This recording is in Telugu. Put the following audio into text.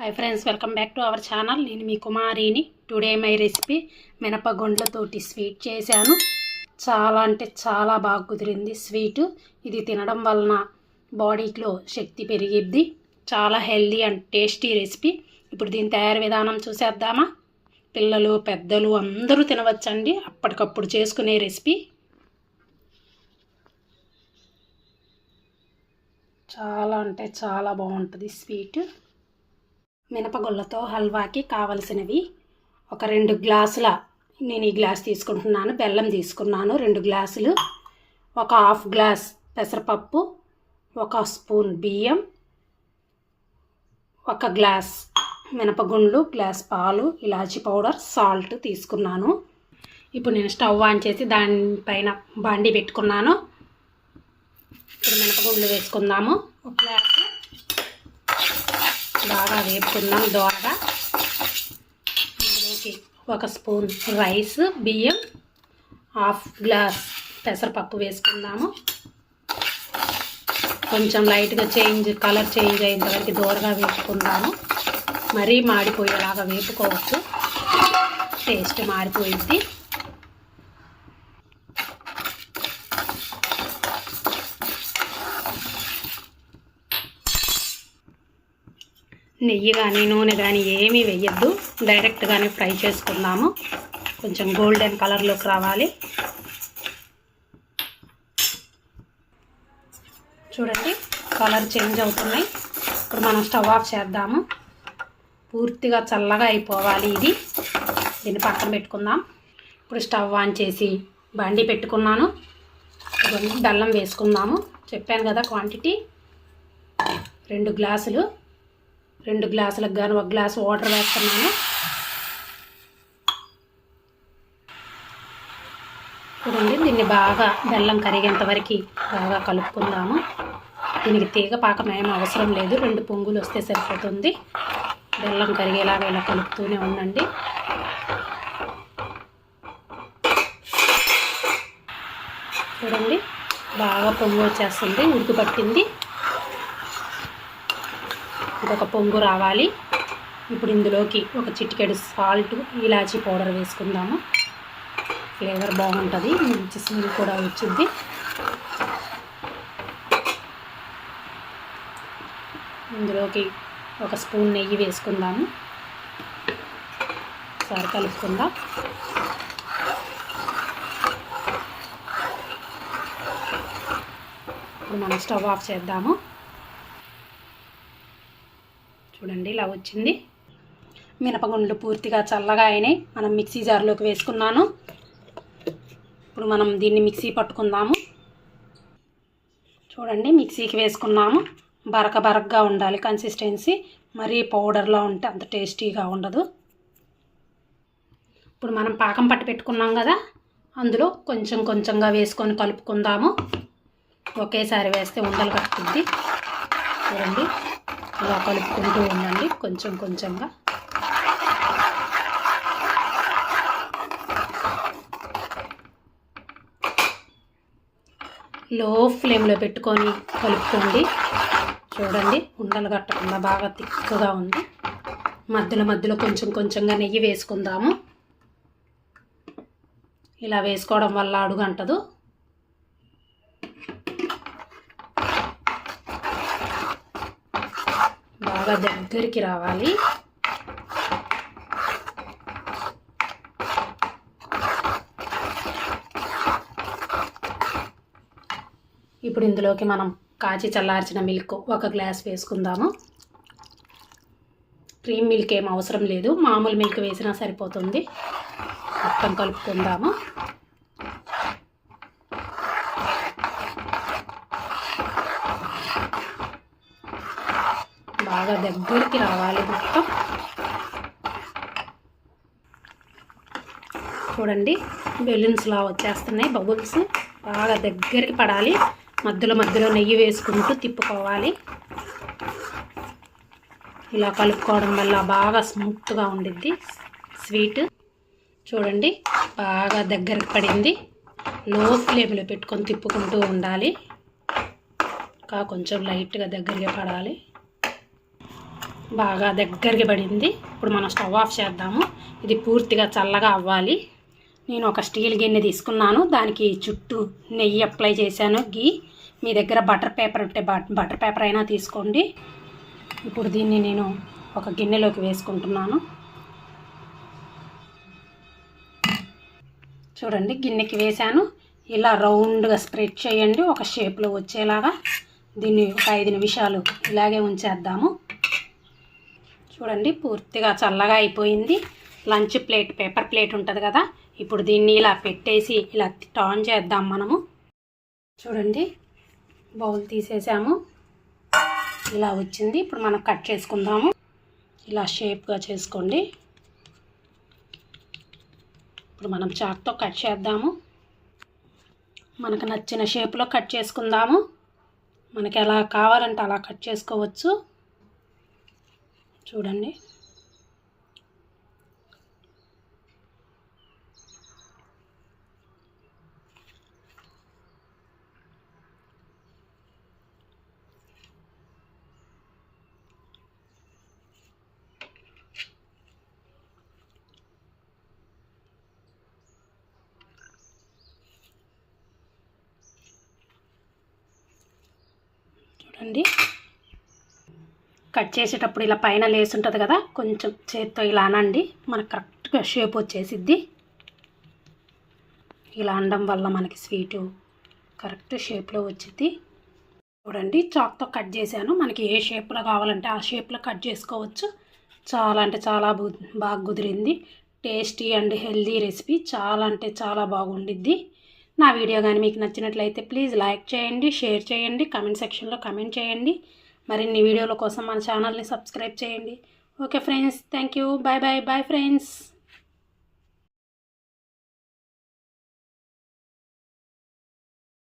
Hi friends welcome back to our channel నేను మీ కుమారిని. టుడే మై రెసిపీ మినపగుండ్లతోటి స్వీట్ చేశాను. చాలా అంటే చాలా బాగా కుదిరింది స్వీట్ ఇది తినడం వలన బాడీలో శక్తి పెరిగిద్ది. చాలా హెల్దీ అండ్ టేస్టీ రెసిపీ ఇప్పుడు దీని తయారు విధానం చూసేద్దామా? పిల్లలు పెద్దలు అందరూ తినవచ్చండి. అప్పటికప్పుడు చేసుకునే రెసిపీ చాలా అంటే చాలా బాగుంటుంది స్వీట్ మినపగుళ్ళతో హల్వాకి కావలసినవి. ఒక రెండు గ్లాసుల నేను ఈ గ్లాస్ తీసుకుంటున్నాను బెల్లం తీసుకున్నాను రెండు గ్లాసులు. ఒక హాఫ్ గ్లాస్ పెసరపప్పు ఒక స్పూన్ బియ్యం ఒక గ్లాస్ మినపగుండ్లు గ్లాస్ పాలు ఇలాచీ పౌడర్ సాల్ట్ తీసుకున్నాను. ఇప్పుడు నేను స్టవ్ ఆన్ చేసి దానిపైన బాండి పెట్టుకున్నాను. ఇప్పుడు మినపగుండ్లు వేసుకుందాము. ఒక గ్లాసు బాగా వేపుకుందాం దోరగా. అందులోకి ఒక స్పూన్ రైస్ బియ్యం హాఫ్ గ్లాస్ పెసరపప్పు వేసుకుందాము. కొంచెం లైట్గా చేంజ్ కలర్ చేంజ్ అయ్యేంతవరకు దూరగా వేపుకుందాము. మరీ మాడిపోయేలాగా వేపుకోవచ్చు టేస్ట్ మాడిపోయింది నెయ్యి కానీ నూనె కానీ ఏమీ వేయద్దు. డైరెక్ట్గానే ఫ్రై చేసుకుందాము. కొంచెం గోల్డెన్ కలర్లోకి రావాలి. చూడండి కలర్ చేంజ్ అవుతున్నాయి. ఇప్పుడు మనం స్టవ్ ఆఫ్ చేద్దాము. పూర్తిగా చల్లగా అయిపోవాలి ఇది. దీన్ని పక్కన పెట్టుకుందాం. ఇప్పుడు స్టవ్ ఆన్ చేసి బండి పెట్టుకున్నాను. బెల్లం వేసుకుందాము. చెప్పాను కదా క్వాంటిటీ. రెండు గ్లాసులు రెండు గ్లాసులకు గాను ఒక గ్లాసు వాటర్ వేస్తున్నాను. చూడండి దీన్ని బాగా బెల్లం కరిగేంత వరకు బాగా కలుపుకుందాము. దీనికి తీగ పాకం ఏం అవసరం లేదు. రెండు పొంగులు వస్తే సరిపోతుంది. బెల్లం కరిగేలాగా ఇలా కలుపుతూనే ఉండండి. చూడండి బాగా పొంగు వచ్చేస్తుంది ఉడికి పట్టింది. ఇంకొక పొంగు రావాలి. ఇప్పుడు ఇందులోకి ఒక చిటికెడు సాల్ట్ ఇలాచీ పౌడర్ వేసుకుందాము. ఫ్లేవర్ బాగుంటుంది. మంచి స్మెల్ కూడా వచ్చింది ఇందులోకి ఒక స్పూన్ నెయ్యి వేసుకుందాము. ఒకసారి కలుపుకుందాం. ఇప్పుడు మనం స్టవ్ ఆఫ్ చేద్దాము చూడండి ఇలా వచ్చింది. మినపగుండ్లు పూర్తిగా చల్లగా అయినాయి. మనం మిక్సీ జార్లోకి వేసుకున్నాను. ఇప్పుడు మనం దీన్ని మిక్సీ పట్టుకుందాము. చూడండి మిక్సీకి వేసుకున్నాము. బరక బరకగా ఉండాలి కన్సిస్టెన్సీ మరీ పౌడర్లో ఉంటే అంత టేస్టీగా ఉండదు. ఇప్పుడు మనం పాకం పట్టి పెట్టుకున్నాం కదా అందులో కొంచెం కొంచెంగా వేసుకొని కలుపుకుందాము. ఒకేసారి వేస్తే ఉండలు కట్టుద్ది చూడండి. ఇలా కలుపుకుంటూ ఉండండి. కొంచెం కొంచెంగా. లో ఫ్లేమ్లో పెట్టుకొని కలుపుకోండి. చూడండి ఉండలు కట్టకుండా బాగా తిక్కుగా ఉంది. మధ్యలో మధ్యలో కొంచెం కొంచెంగా నెయ్యి వేసుకుందాము. ఇలా వేసుకోవడం వల్ల అడుగంటదు. బాగా దగ్గరికి రావాలి. ఇప్పుడు ఇందులోకి మనం కాచి చల్లార్చిన మిల్క్ ఒక గ్లాస్ వేసుకుందాము. క్రీమ్ మిల్క్ ఏం అవసరం లేదు. మామూలు మిల్క్ వేసినా సరిపోతుంది. మొత్తం కలుపుకుందాము. బాగా దగ్గరికి రావాలి మొత్తం. చూడండి బెలూన్స్లా వచ్చేస్తున్నాయి బబుల్స్. బాగా దగ్గరికి పడాలి. మధ్యలో మధ్యలో నెయ్యి వేసుకుంటూ తిప్పుకోవాలి. ఇలా కలుపుకోవడం వల్ల బాగా స్మూత్గా ఉండిద్ది. స్వీట్ చూడండి బాగా దగ్గరకు పడింది. లో ఫ్లేమ్లో పెట్టుకొని తిప్పుకుంటూ ఉండాలి. ఇంకా కొంచెం లైట్గా దగ్గరగా పడాలి. బాగా దగ్గరికి పడింది. ఇప్పుడు మనం స్టవ్ ఆఫ్ చేద్దాము. ఇది పూర్తిగా చల్లగా అవ్వాలి. నేను ఒక స్టీల్ గిన్నె తీసుకున్నాను. దానికి చుట్టూ నెయ్యి అప్లై చేశాను. గీ మీ దగ్గర బటర్ పేపర్ ఉంటే బట్- బటర్ పేపర్ అయినా తీసుకోండి. ఇప్పుడు దీన్ని నేను ఒక గిన్నెలోకి వేసుకుంటున్నాను. చూడండి గిన్నెకి వేశాను. ఇలా రౌండ్గా స్ప్రెడ్ చేయండి. ఒక షేప్లో వచ్చేలాగా. దీన్ని ఒక ఐదు నిమిషాలు ఇలాగే ఉంచేద్దాము. చూడండి పూర్తిగా చల్లగా అయిపోయింది. లంచ్ ప్లేట్ పేపర్ ప్లేట్ ఉంటుంది కదా ఇప్పుడు దీన్ని ఇలా పెట్టేసి ఇలా టాన్ చేద్దాం మనము. చూడండి బౌల్ తీసేసాము. ఇలా వచ్చింది ఇప్పుడు మనం కట్ చేసుకుందాము. ఇలా షేప్గా చేసుకోండి. ఇప్పుడు మనం చాక్తో కట్ చేద్దాము. మనకు నచ్చిన షేప్లో కట్ చేసుకుందాము. మనకి ఎలా కావాలంటే అలా కట్ చేసుకోవచ్చు. చూడండి. చూడండి. కట్ చేసేటప్పుడు ఇలా పైన లేసి ఉంటుంది కదా కొంచెం చేత్తో ఇలా అనండి. మనకు కరెక్ట్గా షేప్ వచ్చేసిద్ది. ఇలా అనడం వల్ల మనకి స్వీటు కరెక్ట్ షేప్లో వచ్చింది చూడండి చాక్తో కట్ చేశాను. మనకి ఏ షేప్లో కావాలంటే ఆ షేప్లో కట్ చేసుకోవచ్చు. చాలా అంటే చాలా బాగా కుదిరింది. Tasty and healthy recipe. చాలా అంటే చాలా బాగుండిద్ది. నా వీడియో కానీ మీకు నచ్చినట్లయితే ప్లీజ్ లైక్ చేయండి షేర్ చేయండి కమెంట్ సెక్షన్లో కమెంట్ చేయండి. మరిన్ని వీడియోల కోసం మన ఛానల్ని సబ్స్క్రైబ్ చేయండి. Okay friends thank you. Bye bye bye friends.